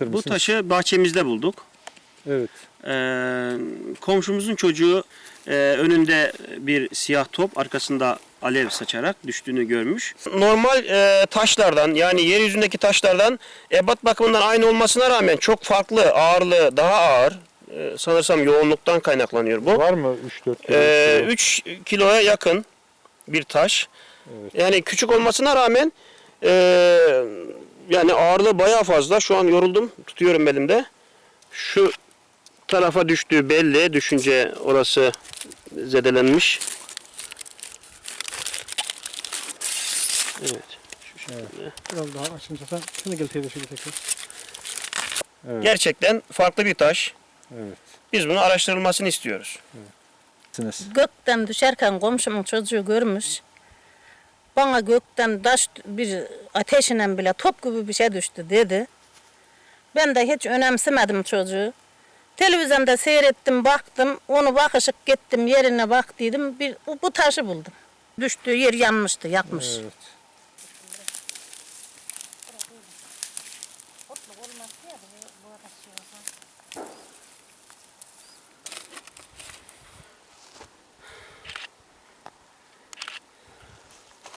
Bu taşı bahçemizde bulduk. Evet. Ee, komşumuzun çocuğu e, önünde bir siyah top, arkasında alev saçarak düştüğünü görmüş. Normal e, taşlardan yani yeryüzündeki taşlardan ebat bakımından aynı olmasına rağmen çok farklı, ağırlığı daha ağır. E, sanırsam yoğunluktan kaynaklanıyor bu. Var mı 3-4 kilo? Ee, 3 kiloya yakın bir taş. Evet. Yani küçük olmasına rağmen e, yani ağırlığı bayağı fazla. Şu an yoruldum. Tutuyorum elimde. Şu tarafa düştüğü belli. Düşünce orası zedelenmiş. Evet. Şu şekilde. Biraz daha açınca sen şunu gel teyze şöyle tekrar. Evet. Gerçekten farklı bir taş. Evet. Biz bunu araştırılmasını istiyoruz. Siz. Gökten düşerken komşumun çocuğu görmüş. Bana gökten taş bir ateşinen bile top gibi bir şey düştü dedi. Ben de hiç önemsemedim çocuğu. Televizyonda seyrettim, baktım. Onu bakışık gittim, yerine bak dedim. Bir, bu taşı buldum. Düştüğü yer yanmıştı, yakmış. Evet.